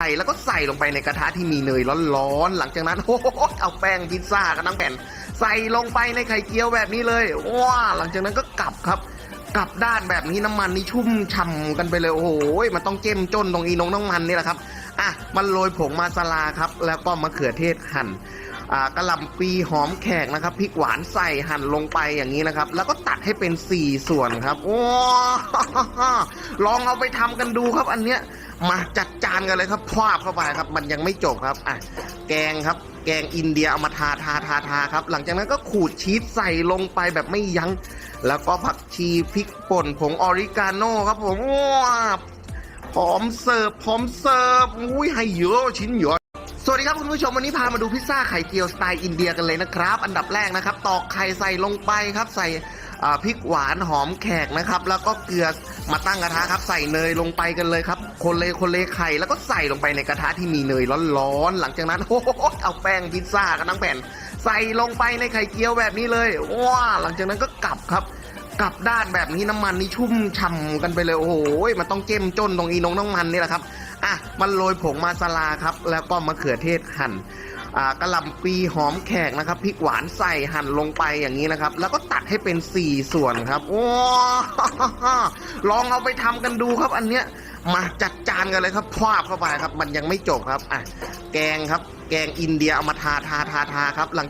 ใส่แล้วก็ใส่ลงไปในกระทะที่มีเนยร้อนๆ หลังจากนั้นโอ้โหเอาแป้งพิซซ่ากันทั้งแผ่น ใส่ลงไปในไข่เจียวแบบนี้เลยว้าหลังจากนั้นก็กลับครับ กลับด้านแบบนี้น้ำมันนี่ชุ่มฉ่ำกันไปเลยโอ้โหมันต้องเจ้มจนตรงอีนงน้ำมันนี่แหละครับอะมันโรยผงมาซาลาครับ แล้วก็มะเขือเทศหั่นอ่ากระหล่ำปีหอมแขกนะครับพริกหวานใส่หั่นลงไปอย่างนี้นะครับ แล้วก็ตัดให้เป็น 4 ส่วนครับโอ้ลองเอาไปทำกันดูครับอันเนี้ย มาจัดจานกันเลยครับพวาบเข้าไปครับ มันยังไม่จบครับอะแกงครับ แกงอินเดียเอามาทาทาทาทาครับ หลังจากนั้นก็ขูดชีสใส่ลงไปแบบไม่ยัง้ง แล้วก็ผักชีพริกป่นผงออริกาโน่ครับผมว้าวพร้อมเสิร์ฟพร้อมเสิร์ฟอุ้ยให้เยอะชิ้นเยอะสวัสดีครับคุณผู้ชมวันนี้พามาดูพิซซ่าไข่เจียวสไตล์อินเดียกันเลยนะครับ อันดับแรกนะครับ ตอกไข่ใส่ลงไปครับใส่ พริกหวานหอมแขกนะครับ แล้วก็เกลือมาตั้งกระทะครับ ใส่เนยลงไปกันเลยครับ คนเลยคนเลยไข่แล้วก็ใส่ลงไปในกระทะที่มีเนยร้อนๆหลังจากนั้นโอ้โหเอาแป้งพิซซ่ากันทั้งแผ่น ใส่ลงไปในไข่เจียวแบบนี้เลยว้าหลังจากนั้นก็กลับครับกลับด้านแบบนี้น้ำมันนี่ชุ่มฉ่ำกันไปเลยโอ้โหมันต้องเจ้มจนตรงอีนงน้ำมันนี่แหละครับอะมันโรยผงมาซาลาครับ แล้วก็มะเขือเทศหั่น อ่ากระหล่ำปีหอมแขกนะครับพริกหวานใส่หั่นลงไปอย่างนี้นะครับ แล้วก็ตัดให้เป็น 4 ส่วนครับโอ้ลองเอาไปทำกันดูครับ อันเนี้ยมาจัดจานกันเลยครับพวาบเข้าไปครับ มันยังไม่จบครับอะแกงครับ แกงอินเดียเอามาทาทาทาทาครับ หลังจาก